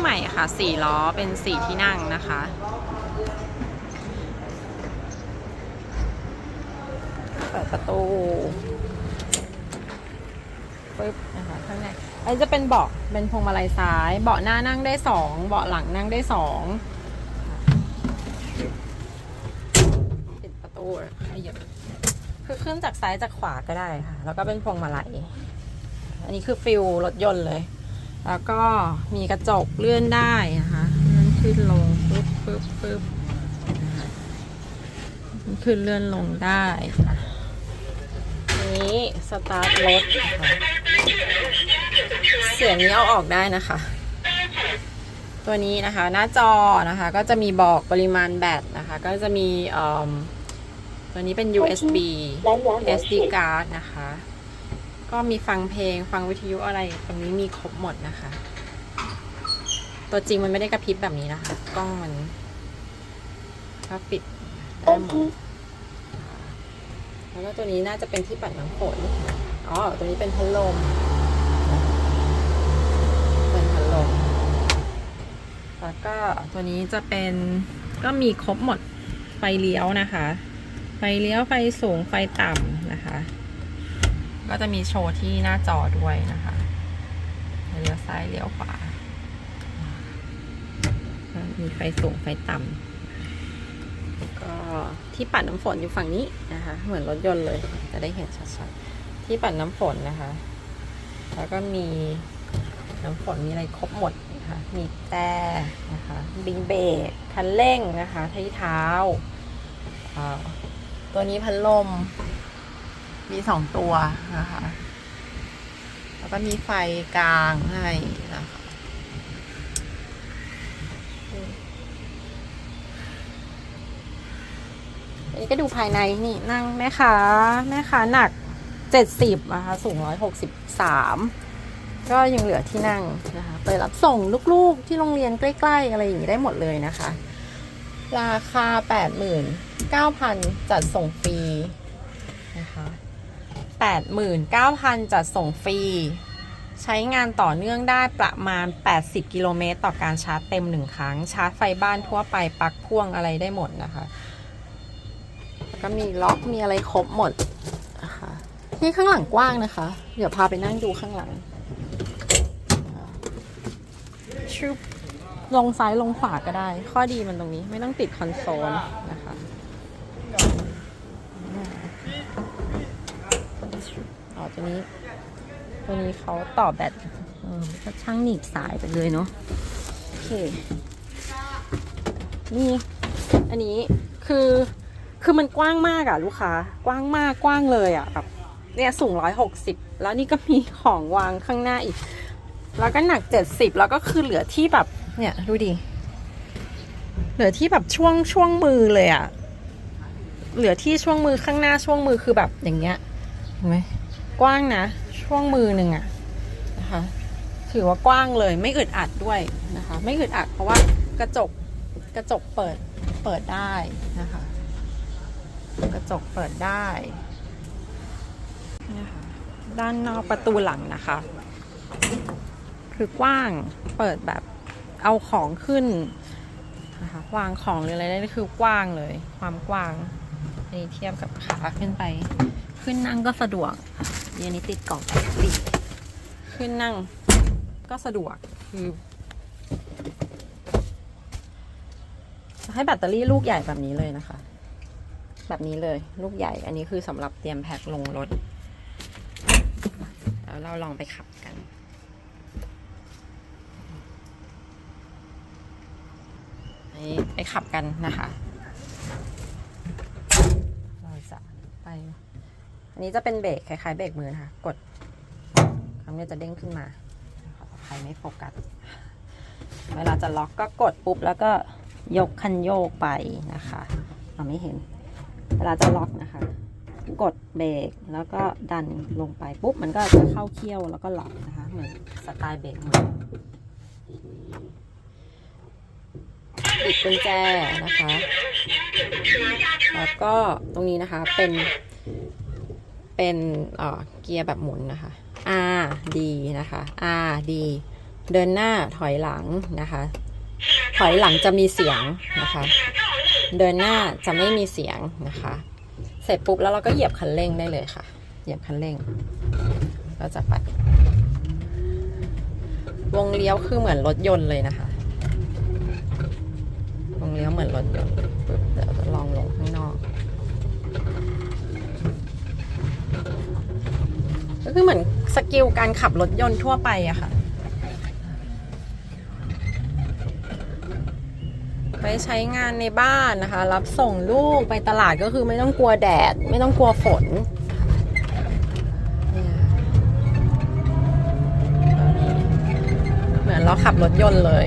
ใหม่ค่ะสี่ล้อเป็นสี่ที่นั่งนะคะ เปิดประตูปึ๊บนะคะข้างในอันนี้จะเป็นเบาะเป็นพวงมาลัยซ้าย เบาะหน้านั่งได้สองเบาะหลังนั่งได้สองปิดประตูขยับคือขึ้นจากซ้ายจากขวาก็ได้ค่ะ แล้วก็เป็นพวงมาลัยอันนี้คือฟิลรถยนต์เลย แล้วก็มีกระจกเลื่อนได้นะคะเลื่อนขึ้นลงปึ๊บปึ๊บปึ๊บนะคะขึ้นเลื่อนลงได้นี้สตาร์ทรถเสียงนี้เอาออกได้นะคะ ตัวนี้นะคะหน้าจอนะคะก็จะมีบอกปริมาณแบตนะคะ ก็จะมีตัวนี้เป็น USB SD card นะคะ ก็มีฟังเพลงฟังวิทยุอะไรตรงนี้มีครบหมดนะคะ ตัวจริงมันไม่ได้กระพริบแบบนี้นะคะกล้องมันก็ปิดได้หมดแล้วก็ตัวนี้น่าจะเป็นที่ปัดน้ำฝนอ๋อตัวนี้เป็นพัดลมเป็นพัดลมแล้วก็ตัวนี้จะเป็นก็มีครบหมดไฟเลี้ยวนะคะ ไฟเลี้ยวไฟสูงไฟต่ำนะคะ ก็จะมีโชว์ที่หน้าจอด้วยนะคะเลี้ยวซ้ายเลี้ยวขวา มีไฟสูงไฟต่ำก็ที่ปัดน้ำฝนอยู่ฝั่งนี้นะคะ เหมือนรถยนต์เลย จะได้เห็นชัดๆ ที่ปัดน้ำฝนนะคะ แล้วก็มีน้ำฝนมีอะไรครบหมดนะคะ มีแต่นะคะบิงเบรกคันเร่งนะคะที่เท้า ตัวนี้พัดลม มีสองตัวนะคะ แล้วก็มีไฟกลางให้นะคะอันนี้ก็ดูภายในนี่นั่งแม่ค้าแม่ค้าหนักเจ็ดสิบนะคะสูงร้อยหกสิบสามก็ยังเหลือที่นั่งนะคะไปรับส่งลูกๆที่โรงเรียนใกล้ ๆ อะไรอย่างนี้ได้หมดเลยนะคะ ราคาแปดหมื่นเก้าพันจัดส่งฟรีนะคะ แปดหมื่นเก้าพันจัดส่งฟรี ใช้งานต่อเนื่องได้ประมาณ 80 กิโลเมตรต่อการชาร์จเต็มหนึ่งครั้ง ชาร์จไฟบ้านทั่วไปปลั๊กพ่วงอะไรได้หมดนะคะ แล้วก็มีล็อกมีอะไรครบหมดนะคะนี่ข้างหลังกว้างนะคะ เดี๋ยวพาไปนั่งดูข้างหลังชุบลงซ้ายลงขวาก็ได้ ข้อดีมันตรงนี้ไม่ต้องติดคอนโซลนะคะอ๋อ ตัวนี้ ตัวนี้เขาต่อแบตช่างหนีบสายไปเลยเนาะโอเคนี่อันนี้คือคือมันกว้างมากอะลูกค้า กว้างมากกว้างเลยอะแบบเนี่ยสูงร้อยหกสิบแล้วนี่ก็มีของวางข้างหน้าอีก แล้วก็หนักเจ็ดสิบแล้วก็คือเหลือที่แบบเนี่ยดูดิเหลือที่แบบช่วงช่วงมือเลยอะเหลือที่ช่วงมือข้างหน้าช่วงมือคือแบบอย่างเงี้ยเห็นไหม กว้างนะ ช่วงมือหนึ่งอะนะคะ ถือว่ากว้างเลยไม่อึดอัดด้วยนะคะ ไม่อึดอัดเพราะว่ากระจกกระจกเปิดเปิดได้นะคะ กระจกเปิดได้นี่ค่ะด้านนอกประตูหลังนะคะ คือกว้างเปิดแบบเอาของขึ้นนะคะวางของหรืออะไรได้คือกว้างเลย ความกว้างนนี้เทียบกับขาขึ้นไป ขึ้นนั่งก็สะดวก อันนี้ติดกล่องติดขึ้นนั่งก็สะดวกคือจะให้แบตเตอรี่ลูกใหญ่แบบนี้เลยนะคะ แบบนี้เลยลูกใหญ่ อันนี้คือสำหรับเตรียมแพ็คลงรถ แล้วเราลองไปขับกัน ไปขับกันนะคะ เราจะไป อันนี้จะเป็นเบรกคล้ายๆเบรกมือนะคะ กดครั้งนี้จะเด้งขึ้นมาใครไม่โฟกัส เวลาจะล็อกก็กดปุ๊บแล้วก็ยกคันโยกไปนะคะเราไม่เห็น เวลาจะล็อกนะคะ กดเบรกแล้วก็ดันลงไปปุ๊บมันก็จะเข้าเคี่ยวแล้วก็ล็อกนะคะเหมือนสไตล์เบรกมือบิดกุญแจนะคะ แล้วก็ตรงนี้นะคะเป็น เป็นเกียร์แบบหมุนนะคะ R D นะคะ R D เดินหน้าถอยหลังนะคะ ถอยหลังจะมีเสียงนะคะ เดินหน้าจะไม่มีเสียงนะคะ เสร็จปุ๊บแล้วเราก็เหยียบคันเร่งได้เลยค่ะ เหยียบคันเร่ง ก็จะไป วงเลี้ยวคือเหมือนรถยนต์เลยนะคะ วงเลี้ยวเหมือนรถยนต์ปุ๊บเดี๋ยวจะลองลงข้างนอก ก็คือเหมือนสกิลการขับรถยนต์ทั่วไปอะค่ะ ไปใช้งานในบ้านนะคะ รับส่งลูกไปตลาดก็คือไม่ต้องกลัวแดด ไม่ต้องกลัวฝนเนี่ยเหมือนเราขับรถยนต์เลย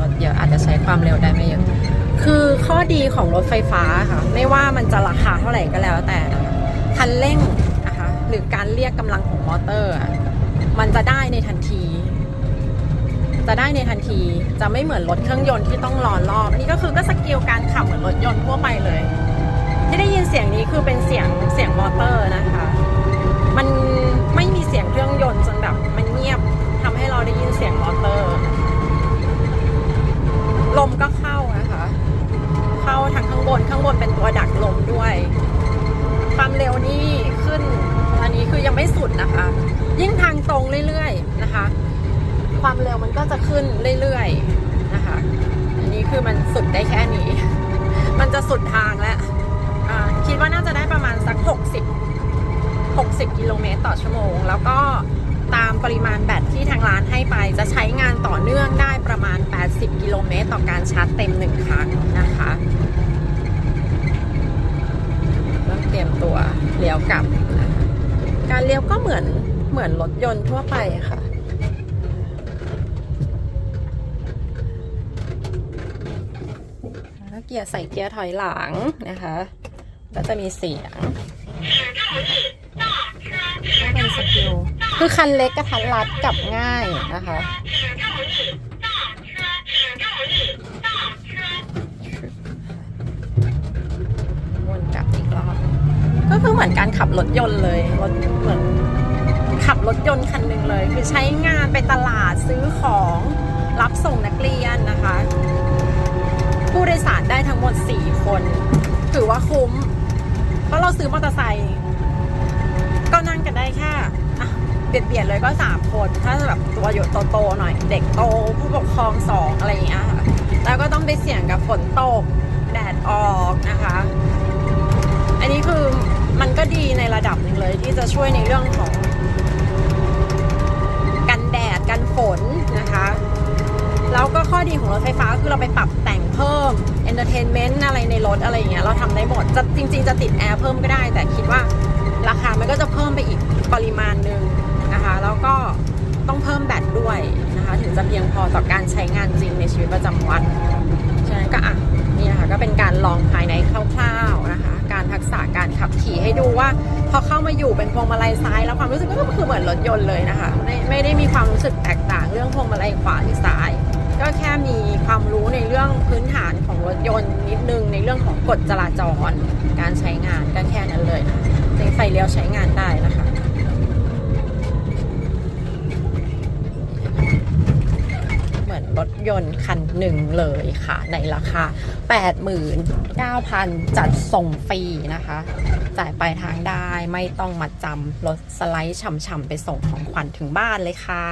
รถเยอะอาจจะใช้ ความเร็วได้ไม่เยอะคือข้อดีของรถไฟฟ้าค่ะ ไม่ว่ามันจะราคาเท่าไหร่ก็แล้ว แต่คันเร่งนะคะหรือการเรียกกำลังของมอเตอร์ มันจะได้ในทันที จะได้ในทันทีจะไม่เหมือนรถเครื่องยนต์ที่ต้องรอรอบ นี่ก็คือก็สกิลการขับเหมือนรถยนต์ทั่วไปเลย ที่ได้ยินเสียงนี้คือเป็นเสียงเสียงมอเตอร์นะคะ มันไม่มีเสียงเครื่องยนต์จนแบบมันเงียบทำให้เราได้ยินเสียงมอเตอร์ ลมก็เข้านะคะ เข้าทางข้างบนข้างบนเป็นตัวดักลมด้วย ความเร็วนี่ขึ้น อันนี้คือยังไม่สุดนะคะ ยิ่งทางตรงเรื่อยๆนะคะ ความเร็วมันก็จะขึ้นเรื่อยๆนะคะ อันนี้คือมันสุดได้แค่นี้ มันจะสุดทางแล้วคิดว่าน่าจะได้ประมาณสัก 60 60 กิโลเมตรต่อชั่วโมง แล้วก็ ตามปริมาณแบตที่ทางร้านให้ไป จะใช้งานต่อเนื่องได้ประมาณ 80 กิโลเมตรต่อการชาร์จเต็มหนึ่งครั้งนะคะต้องเตรียมตัวเลี้ยวกลับนะคะการเลี้ยวก็เหมือนเหมือนรถยนต์ทั่วไปค่ะแล้วเกียร์ใส่เกียร์ถอยหลังนะคะ ก็จะมีเสียงก็เป็นสกิล คือคันเล็กกับคันรัดกลับง่ายนะคะ วนกลับอีกรอบ ก็คือเหมือนการขับรถยนต์เลย รถเหมือนขับรถยนต์คันหนึ่งเลย คือใช้งานไปตลาดซื้อของรับส่งนักเรียนนะคะ ผู้โดยสารได้ทั้งหมด 4 คน ถือว่าคุ้ม เพราะเราซื้อมอเตอร์ไซค์ก็นั่งกันได้แค่อะ เบียดเบียดๆเลยก็ 3 คน ถ้าแบบตัวอยู่โตๆหน่อย เด็กโตผู้ปกครองสองอะไรอย่างเงี้ยค่ะแล้วก็ต้องไปเสี่ยงกับฝนตกแดดออกนะคะ อันนี้คือมันก็ดีในระดับหนึ่งเลยที่จะช่วยในเรื่องของกันแดดกันฝนนะคะแล้วก็ข้อดีของรถไฟฟ้าก็คือเราไปปรับแต่งเพิ่มเอนเตอร์เทนเมนต์อะไรในรถอะไรอย่างเงี้ยเราทำได้หมดจะจริง ๆ จะติดแอร์เพิ่มก็ได้ แต่คิดว่าราคามันก็จะเพิ่มไปอีกปริมาณหนึ่ง นะคะ แล้วก็ต้องเพิ่มแบตด้วยนะคะ ถึงจะเพียงพอต่อการใช้งานจริงในชีวิตประจำวันฉะนั้นก็อะนี่นะคะก็เป็นการลองภายในคร่าวๆนะคะ การทักษะการขับขี่ให้ดูว่า พอเข้ามาอยู่เป็นพวงมาลัยซ้าย แล้วความรู้สึกก็คือเหมือนรถยนต์เลยนะคะ ไม่ไม่ได้มีความรู้สึกแตกต่างเรื่องพวงมาลัยขวาหรือซ้าย ก็แค่มีความรู้ในเรื่องพื้นฐานของรถยนต์นิดนึงในเรื่องของกฎจราจร การใช้งานก็แค่นั้นเลยนะในไฟเลี้ยวใช้งานได้นะคะ เหมือน รถยนต์คันหนึ่งเลยค่ะ ในราคา 89,000 จัดส่งฟรีนะคะ จ่ายปลายทางได้ไม่ต้องมาจำรถสไลด์ฉ่ำๆไปส่งของขวัญถึงบ้านเลยค่ะ